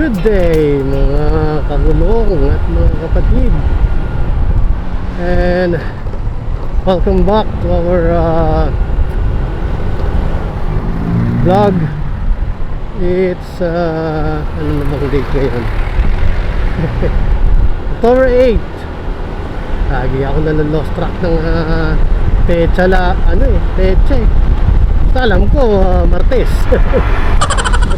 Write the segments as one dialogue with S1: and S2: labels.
S1: Good day mga kagulong at mga kapatid. And welcome back to our uh, vlog. It's uh, ano namang date ngayon? October 8 Lagi ako nalolost track ng uh, pecha la, ano eh, pecha eh Basta alam ko, uh, Martes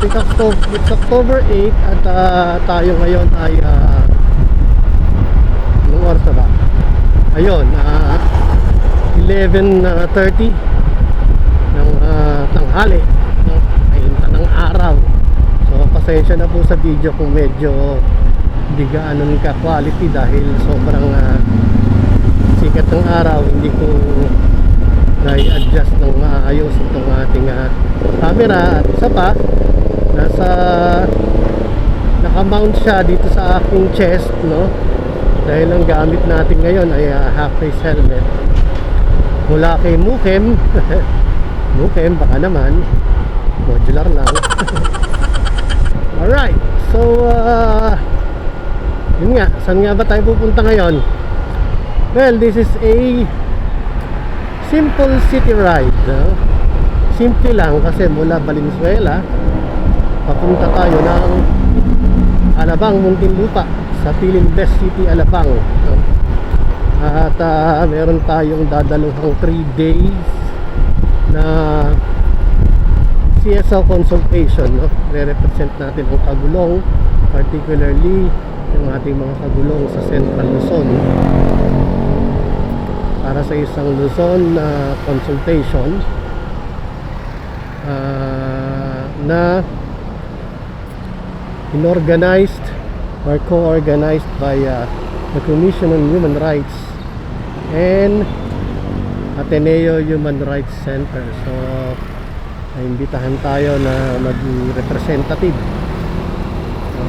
S1: it's October, it's October 8 at uh, tayo ngayon ay uh, anong oras na ba? Ayun, uh, 11.30 ng uh, tanghali no? Kainta ng araw So pasensya na po sa video kung medyo hindi gaanon ka quality dahil sobrang uh, sikat ng araw hindi ko na-adjust ng maayos itong ating uh, camera at isa pa nasa nakamount siya dito sa aking chest no? Dahil ang gamit natin ngayon ay uh, half face helmet. Mula kay Mukem Mukem baka naman modular lang. Alright so uh, yun nga saan nga ba tayo pupunta ngayon? Well this is a simple city ride no? simple lang kasi mula Valenzuela papunta tayo ng Alabang, Muntinlupa sa Piling Best City, Alabang no? at uh, meron tayong dadaluhang 3 days na CSO consultation no? re-represent natin ang kagulong particularly yung ating mga kagulong sa Central Luzon para sa isang Luzon na consultation ah, na inorganized or co-organized by uh, the Commission on Human Rights and Ateneo Human Rights Center. So, naimbitahan tayo na maging representative no,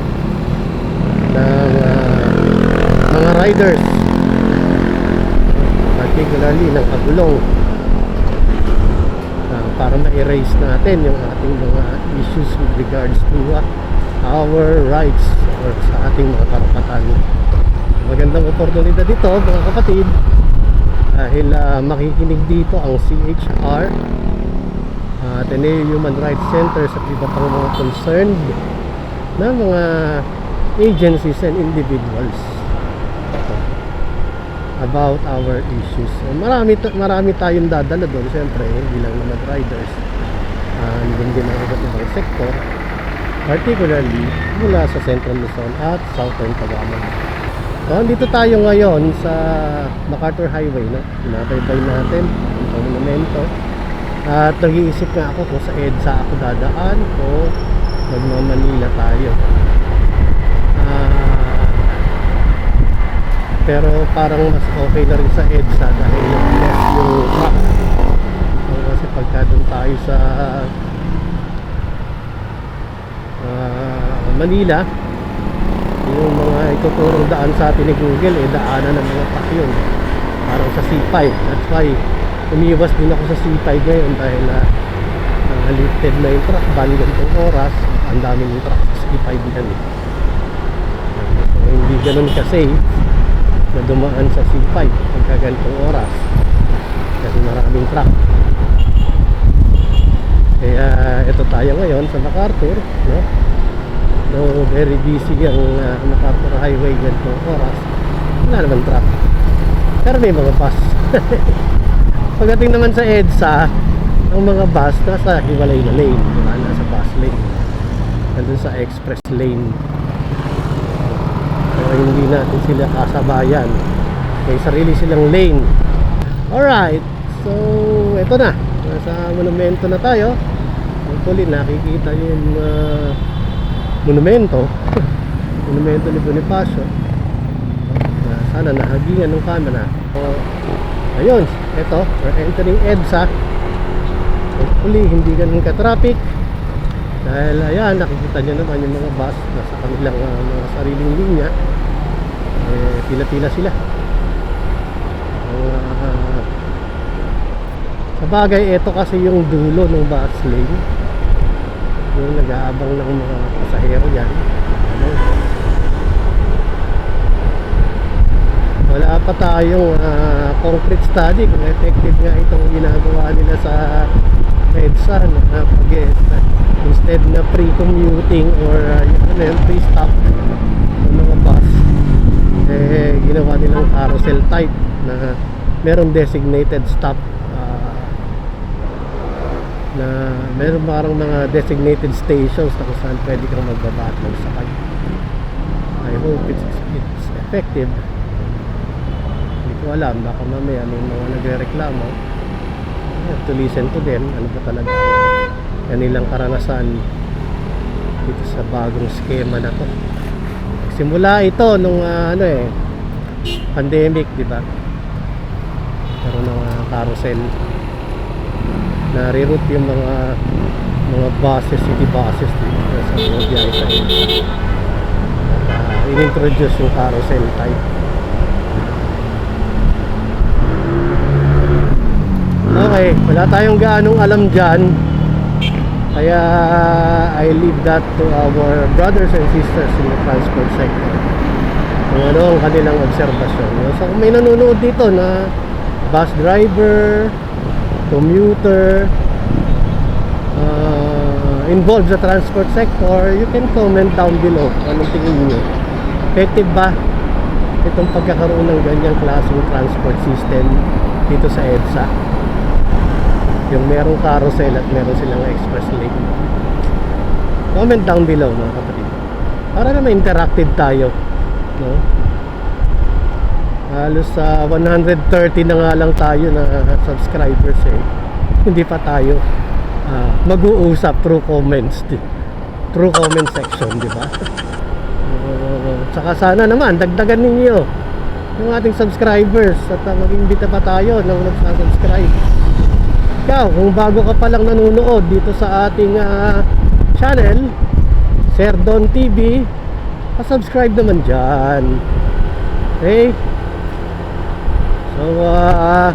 S1: ng uh, mga riders particularly ng kagulong uh, para ma-erase natin yung ating mga issues with regards to uh, our rights or sa ating mga karapatan magandang oportunidad dito mga kapatid dahil uh, makikinig dito ang CHR uh, Ateneo Human Rights Center sa iba pang mga concerned na mga agencies and individuals about our issues. So, marami marami tayong dadala doon siyempre hindi lang naman riders. Uh, din din ang iba't ibang sektor particularly mula sa Central Luzon at Southern Tagalog. So, dito tayo ngayon sa MacArthur Highway, no? Binabaybay natin ang monumento. At nag-iisip nga ako kung sa EDSA ako dadaan o magmamanila tayo. Ah, pero parang mas okay na rin sa EDSA dahil less yung truck. So, kasi pagka doon tayo sa Manila, yung mga ituturong daan sa atin ni Google, eh, daanan ng mga truck yun. Parang sa C5. That's why, umiwas din ako sa C5 ngayon dahil uh, lifted na yung truck ban ganitong oras. Ang dami ng truck sa C5 yan eh. So, hindi ganun ka-safe na dumaan sa C5 pagka ganitong oras. Kasi maraming truck. Kaya ito tayo ngayon sa MacArthur, no? No, very busy ang uh, MacArthur Highway ganitong oras. Wala naman truck. Pero may mga bus. Pagdating naman sa EDSA, ang mga bus nasa hiwalay na lane, diba? Nasa bus lane. Nandun sa express lane. So, hindi natin sila kasabayan. May sarili silang lane. Alright. So, eto na. Nasa monumento na tayo. Hopefully, nakikita yung uh, monumento. monumento ni Bonifacio. Uh, sana nahagingan ng camera. So, ayun. Eto. We're entering EDSA. Hopefully, hindi ganun ka-traffic. Dahil ayan, nakikita nyo naman yung mga bus nasa kanilang uh, mga sariling linya. Eh, pila-pila sila. Uh, sa bagay, ito kasi yung dulo ng bus lane. Yung nag-aabang ng mga pasahero yan ano, wala pa tayong ah, concrete study kung effective nga itong ginagawa nila sa EDSA na pag instead na pre-commuting or uh, ano yun, pre-stop ng mga bus. Eh ginawa nilang carousel type na merong designated stop. ah, na meron parang mga designated stations na kung saan pwede kang magbaba at magsakay I hope it's, it's effective. Hindi ko alam baka mamaya may mga nagre-reklamo. I have to listen to them. Ano ba talaga ang kanilang karanasan dito sa bagong skema na to? Simula ito nung ah, ano eh pandemic di ba? Karoon ng ah, carousel na reroute yung mga mga buses, city buses dito sa mga biyahe sa uh, in-introduce yung carousel type. Okay, wala tayong gaanong alam dyan. Kaya I leave that to our brothers and sisters in the transport sector. Kung ano ang kanilang obserbasyon. So may nanonood dito na bus driver commuter uh, involved sa transport sector you can comment down below anong tingin nyo effective ba itong pagkakaroon ng ganyang klaseng transport system dito sa EDSA? Yung merong carousel at meron silang express lane. Comment down below mga kapatid. Para naman interactive tayo no halos sa 130 na nga lang tayo na subscribers eh. Hindi pa tayo ah, mag-uusap through comments through comment section di ba? Uh, saka sana naman dagdagan ninyo yung ating subscribers at uh, mag-imbita pa tayo ng nagsasubscribe. Ikaw kung bago ka pa lang nanonood dito sa ating ah, channel Serdon TV pa-subscribe naman dyan. Okay So, uh,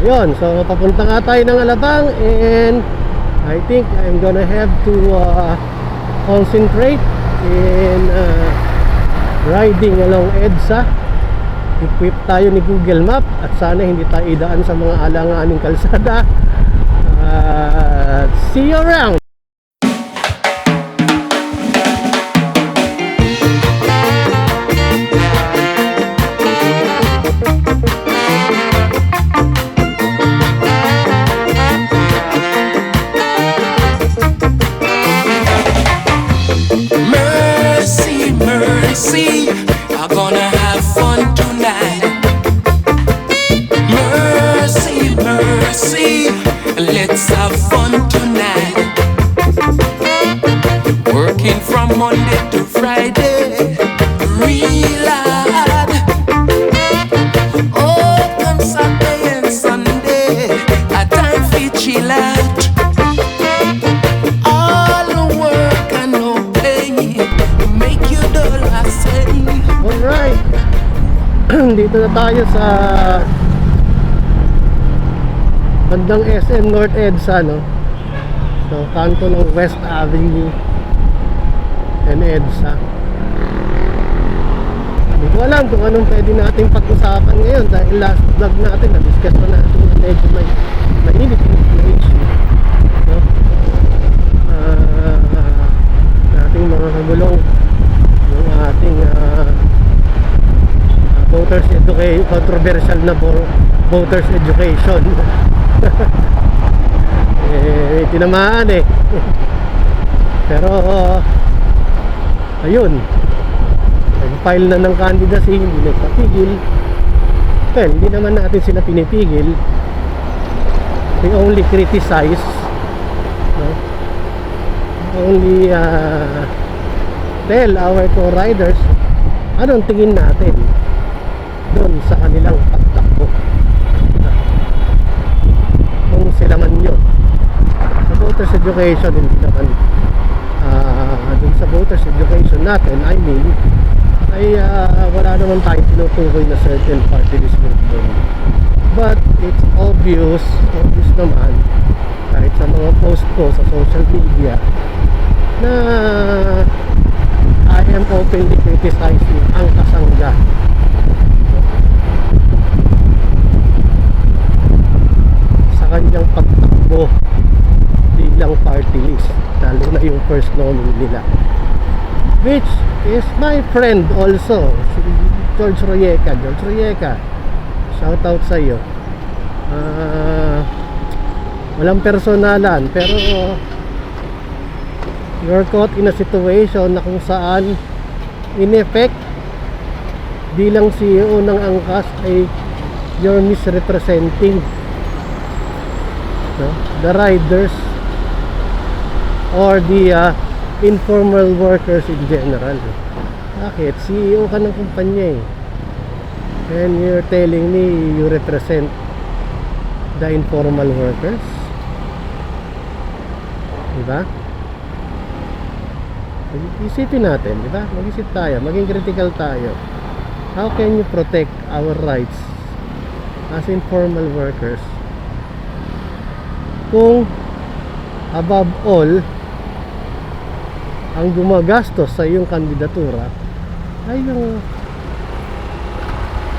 S1: ayun. So, papunta nga tayo ng Alabang and I think I'm gonna have to uh, concentrate in uh, riding along EDSA. Equip tayo ni Google Map at sana hindi tayo idaan sa mga alanganing kalsada. Uh, see you around!
S2: Friday, real hard. Open Saturday and Sunday, a time for chill out. All the work and no make you.
S1: Alright. Dito na tayo sa bandang SM North EDSA, no? So, kanto ng West Avenue and EDSA. Hindi ko alam kung anong pwede nating pag-usapan ngayon dahil last vlog natin, na-discuss na natin yung medyo may mainit na issue. No? Ah, nating mga kagulong yung ating ah, ah, voters education controversial na vo- voters education eh tinamaan eh pero ayun. Nag-file na ng candidacy hindi nagpatigil. Well hindi naman natin sila pinipigil we only criticize no? only uh, tell our co-riders anong tingin natin doon sa kanilang pagtakbo? Kung sila man yun. Sa voters education hindi naman voters education natin I mean ay ah, wala naman tayong tinutukoy na certain party list group doon. But it's obvious obvious naman kahit sa mga post ko sa social media na I am openly criticizing ang kasangga. Sa kanyang pagtakbo bilang party list lalo na yung first nominee nila which is my friend also. George Royeca. George Royeca. Shout out sa iyo Ah, walang personalan pero you're caught in a situation na kung saan in effect bilang CEO ng angkas ay you're misrepresenting no? the riders or the uh, informal workers in general bakit? CEO ka ng kumpanya eh and you're telling me you represent the informal workers diba? isipin natin, di ba? Mag-isip tayo, maging critical tayo. How can you protect our rights as informal workers kung above all ang gumagastos sa iyong kandidatura ay yung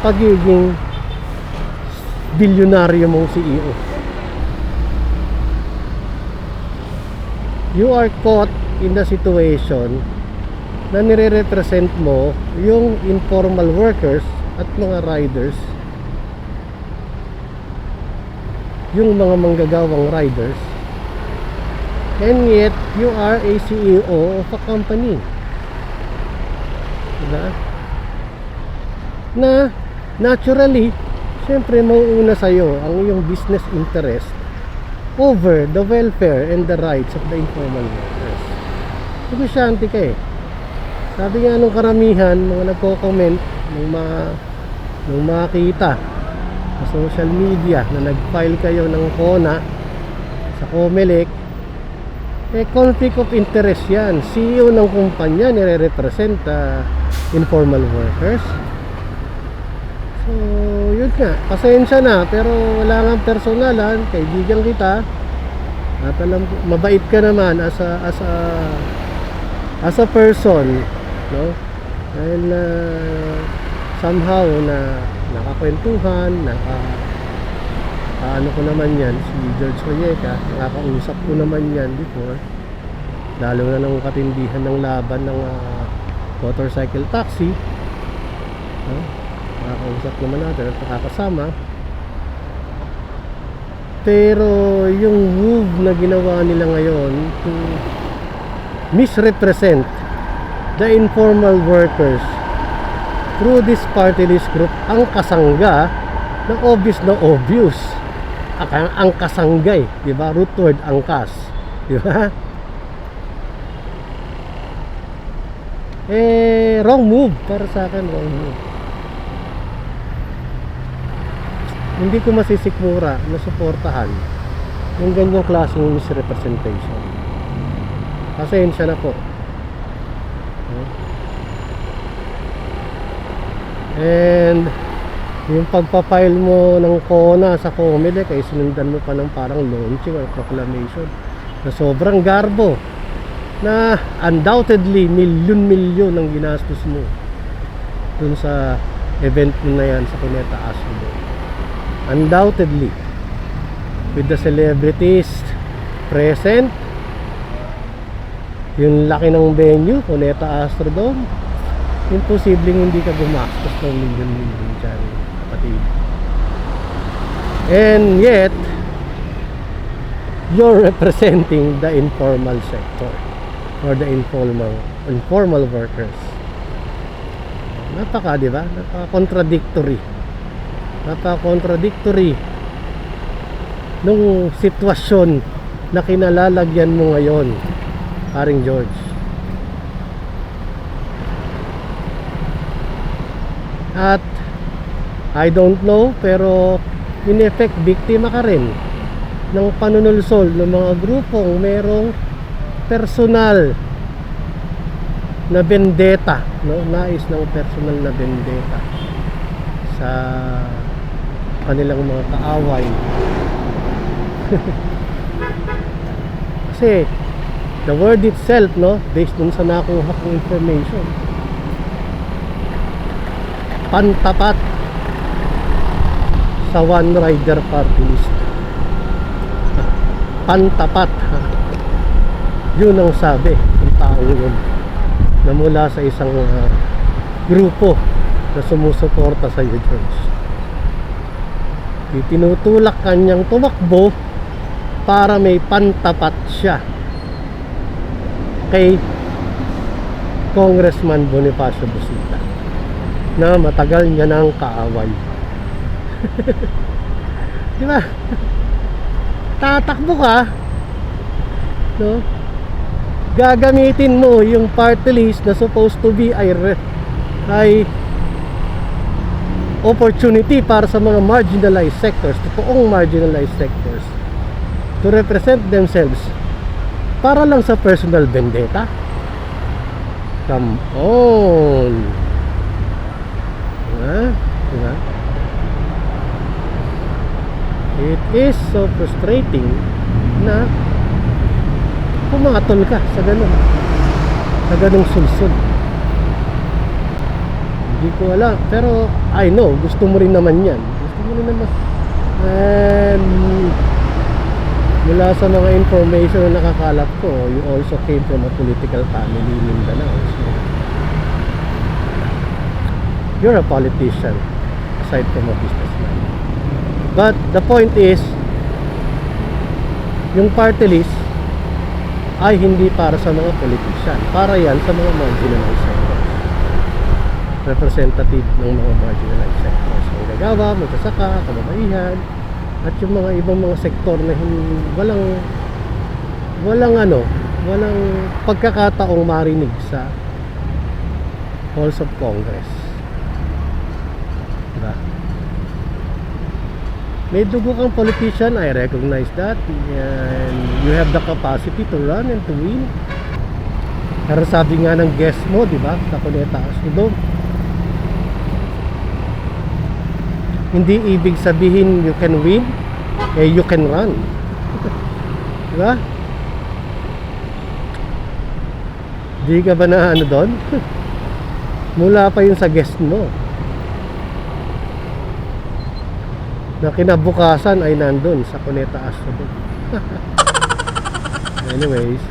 S1: pagiging bilyonaryo mong CEO. You are caught in the situation na nire-represent mo yung informal workers at mga riders yung mga manggagawang riders and yet you are a CEO of a company. Diba? na naturally syempre mauuna sa'yo ang iyong business interest over the welfare and the rights of the informal workers. Negosyante ka eh. Sabi nga nung karamihan mga nagko-comment nung ma nung makita sa social media na nag-file kayo ng KONA sa COMELEC eh conflict of interest yan. CEO ng kumpanya nire-represent uh, informal workers. So yun nga. Pasensya na pero wala nga personalan. Kaibigan kita. At alam mabait ka naman as a as a as a person no? Dahil na somehow na nakakwentuhan naka ano ko naman yan? Si George Royeca nakakausap ko naman yan before. Lalo na ng katindihan ng laban ng ah, motorcycle taxi. No? nakakausap naman natin at nakakasama. Pero yung move na ginawa nila ngayon to misrepresent the informal workers through this party list group ang kasangga na obvious na obvious ang, ang kasanggay di ba? Root word angkas. Di ba? Eh wrong move. Para sa akin wrong move. Hindi ko masisikmura na suportahan yung ganyang klaseng misrepresentation. Pasensya na po. And yung pagpapile mo ng KONA sa COMELEC ay sinundan mo pa ng parang launching or proclamation na sobrang garbo na undoubtedly milyon-milyon ang ginastos mo dun sa event mo na yan sa Cuneta Astrodome undoubtedly with the celebrities present yung laki ng venue Cuneta Astrodome imposibleng hindi ka gumastos ng milyon-milyon and yet you're representing the informal sector or the informal informal workers. Napaka di ba? Napaka contradictory napaka contradictory nung sitwasyon na kinalalagyan mo ngayon paring George. At I don't know pero in effect biktima ka rin ng panunulsol ng mga grupong merong personal na vendetta no? Nais ng personal na vendetta sa kanilang mga kaaway. Kasi, the word itself, no, based dun sa nakuha kong information, pantapat sa one rider party list. Pantapat, ha? Yun ang sabi ng taong yun na mula sa isang ah, grupo na sumusuporta sa George. Itinutulak kanyang tumakbo para may pantapat siya kay Congressman Bonifacio Busita na matagal niya nang kaaway. Di ba? Tatakbo ka, no? Gagamitin mo yung party list na supposed to be ay, ay opportunity para sa mga marginalized sectors, totoong marginalized sectors to represent themselves para lang sa personal vendetta. Come on. Diba? Diba? It is so frustrating na pumatol ka sa ganun. Sa ganung sulsol. Hindi ko alam. Pero I know, gusto mo rin naman yan. Gusto mo rin naman. And mula sa mga information na nakakalap ko, you also came from a political family in Mindanao. So, you're a politician aside from a businessman. But the point is, yung party list ay hindi para sa mga politician. Para yan sa mga marginalized sectors. Representative ng mga marginalized sectors. Ang gagawa, magsasaka, kababaihan, at yung mga ibang mga sektor na hin- walang walang ano, walang pagkakataong marinig sa halls of Congress. Diba? May dugo kang politician, I recognize that. And you have the capacity to run and to win. Pero sabi nga ng guest mo, di ba? Sa Cuneta Asudo. Hindi ibig sabihin you can win, eh you can run. di ba? Di ka ba na ano doon? Mula pa yun sa guest mo. Na kinabukasan ay nandun sa Cuneta Astro. Anyways.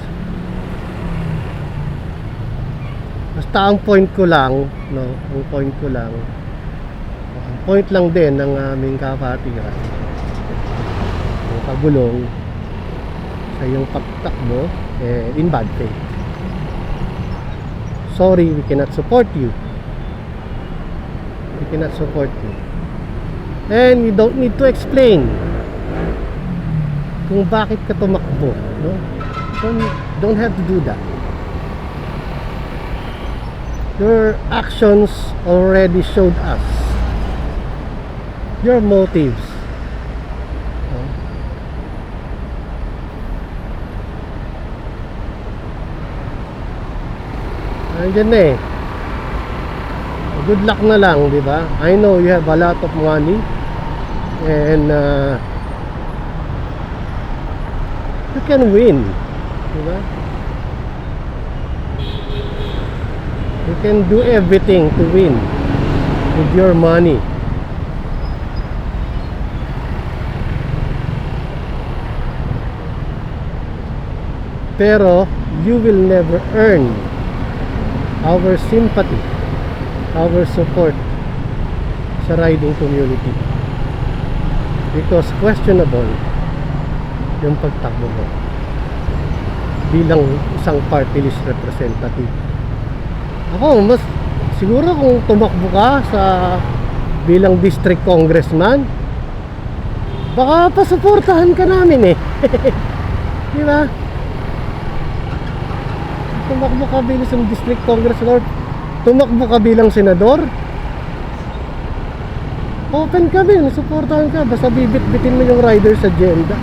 S1: Basta ang point ko lang no ang point ko lang ang point lang din ng aming kapatiran ang pagulong sa iyong pagtakbo eh, in bad faith. Sorry we cannot support you. We cannot support you And you don't need to explain kung bakit ka tumakbo, no? Don't, don't have to do that. Your actions already showed us your motives. No? Andiyan na eh good luck na lang, di ba? I know you have a lot of money and uh, you can win, di ba? You can do everything to win with your money. Pero you will never earn our sympathy our support sa riding community. Because questionable yung pagtakbo mo bilang isang party list representative. Ako mas siguro kung tumakbo ka sa bilang district congressman baka pasuportahan ka namin eh. Di ba? Tumakbo ka bilang district congressman tumakbo ka bilang senador? Open kami, suportahan ka. Basta bibit-bitin mo yung rider's agenda.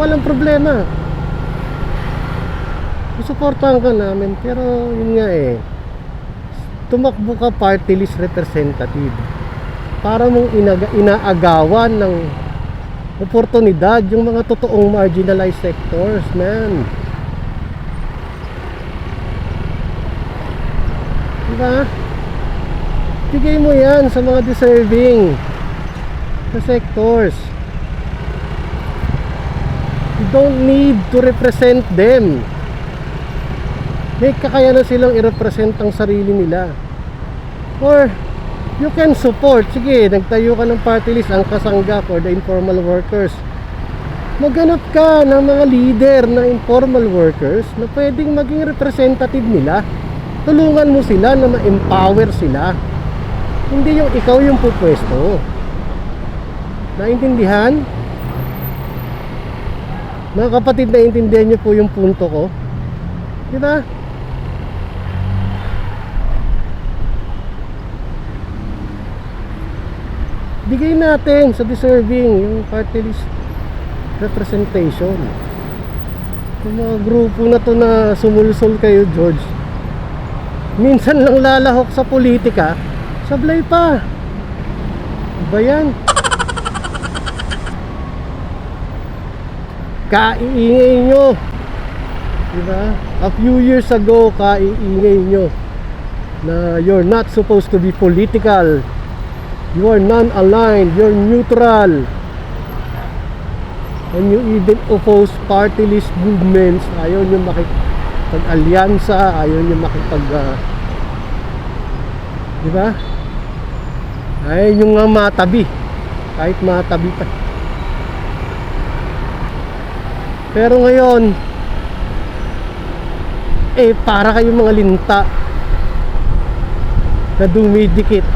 S1: Walang problema. Suportahan ka namin pero yun nga eh. Tumakbo ka party list representative. Para mong inaga, inaagawan ng oportunidad yung mga totoong marginalized sectors, man. Diba? Bigay mo yan sa mga deserving na sectors. You don't need to represent them. May kakayanan silang i-represent ang sarili nila. Or, you can support. Sige, nagtayo ka ng party list ang kasangga for the informal workers. Maghanap ka ng mga leader ng informal workers na pwedeng maging representative nila. Tulungan mo sila na ma-empower sila. Hindi yung ikaw yung pupwesto. Naintindihan? Mga kapatid, naintindihan niyo po yung punto ko. Di ba? Bigay natin sa deserving yung party list representation. Yung mga grupo na to na sumulsol kayo, George. Minsan lang lalahok sa politika, sablay pa. Ba yan? Kaiingay nyo. Diba? A few years ago, kaiingay nyo na you're not supposed to be political. You are non-aligned. You're neutral. And you even oppose party list movements. Ayaw nyo makipag-alyansa. Ayaw nyo makipag... Uh, di ba? Ayaw nyo nga matabi. Kahit matabi pa. Pero ngayon, eh para kayong mga linta na dumidikit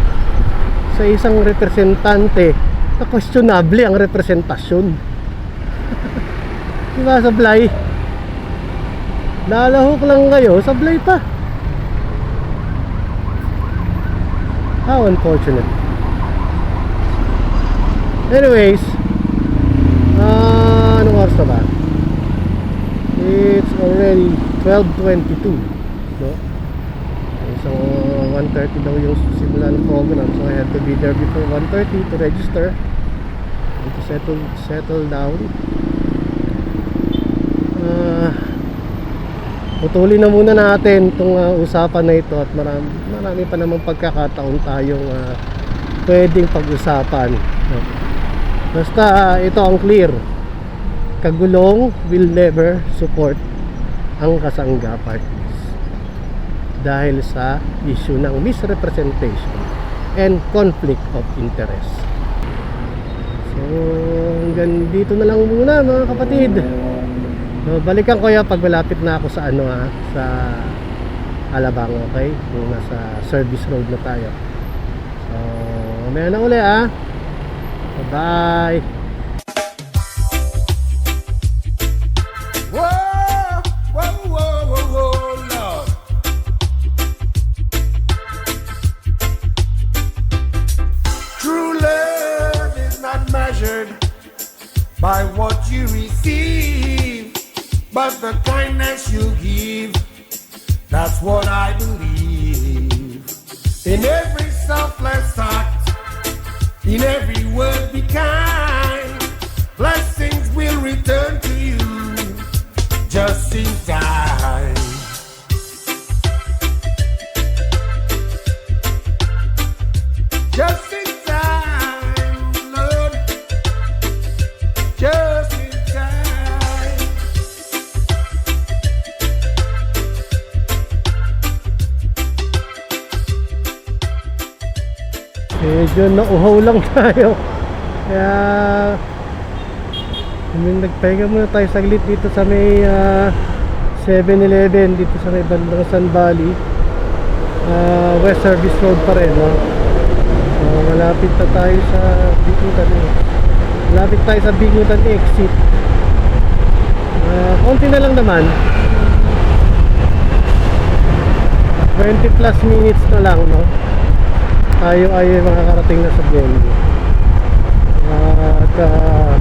S1: sa isang representante na questionable ang representasyon. diba sablay? Lalahok lang kayo, sablay pa. How unfortunate. Anyways, ah, anong oras na ba? It's already 12.22 no? So 1.30 daw yung simula ng program So I had to be there before 1.30 to register And to settle, settle down Putulin na muna natin itong ah, usapan na ito At marami, marami pa namang pagkakataon tayong ah, pwedeng pag-usapan? Basta ah, ito ang clear Kagulong will never support ang kasangga parties dahil sa issue ng misrepresentation and conflict of interest. So, hanggang dito na lang muna mga kapatid. So, balikan ko yan pag malapit na ako sa ano ha, sa Alabang, okay? Yung nasa service road na tayo. So, mamaya na uli ah. Bye-bye.
S3: The kindness you give. That's what I believe.
S1: Medyo nauhaw lang tayo. Kaya nagpahinga muna tayo saglit dito sa may ah, 7-Eleven dito sa may bandang San Valley. Ah, West Service Road pa rin, no? So, malapit na tayo sa Bigutan eh. Malapit tayo sa Bigutan exit. Ah, konti na lang naman. 20 plus minutes na lang, no? Tayo ay makakarating na sa Bondi. At ah,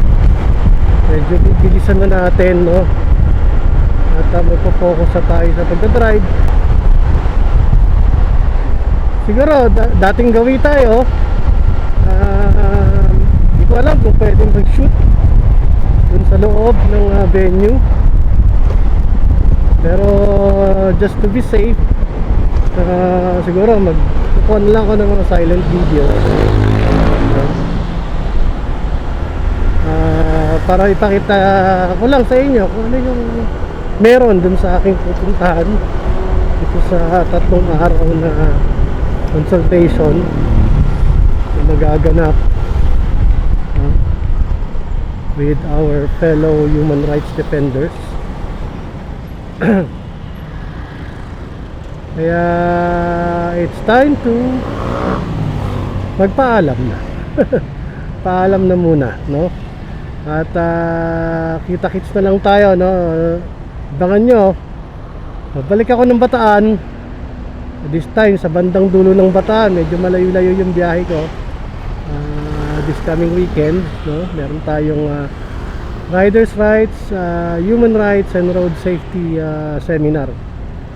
S1: medyo bibilisan na natin no at uh, magpo-focus na tayo sa pagdadrive siguro da- dating gawi tayo hindi ko alam kung pwedeng mag-shoot loob ng ah, venue. Pero just to be safe, ah, siguro mag na lang ako ng mga silent video. Ah, para ipakita ko lang sa inyo kung ano yung meron dun sa aking pupuntahan ito sa tatlong araw na consultation na magaganap ah, with our fellow human rights defenders kaya it's time to magpaalam na paalam na muna no at ah, kita-kits na lang tayo no abangan nyo Babalik ako ng Bataan. This time sa bandang dulo ng Bataan, medyo malayo-layo yung biyahe ko. Ah, this coming weekend, no? Meron tayong ah, riders rights, ah, human rights and road safety ah, seminar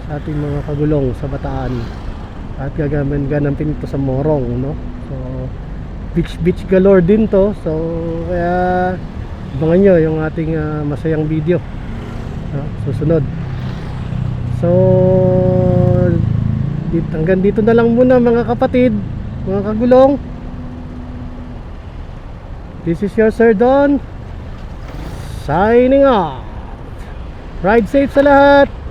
S1: sa ating mga kagulong sa Bataan. At gagamin ganampin ito sa Morong, no? So beach beach galore din to. So kaya abangan nyo yung ating ah, masayang video. no? Susunod. So dit, hanggang dito na lang muna mga kapatid, mga kagulong. This is your Sir Don signing off. Ride safe sa lahat.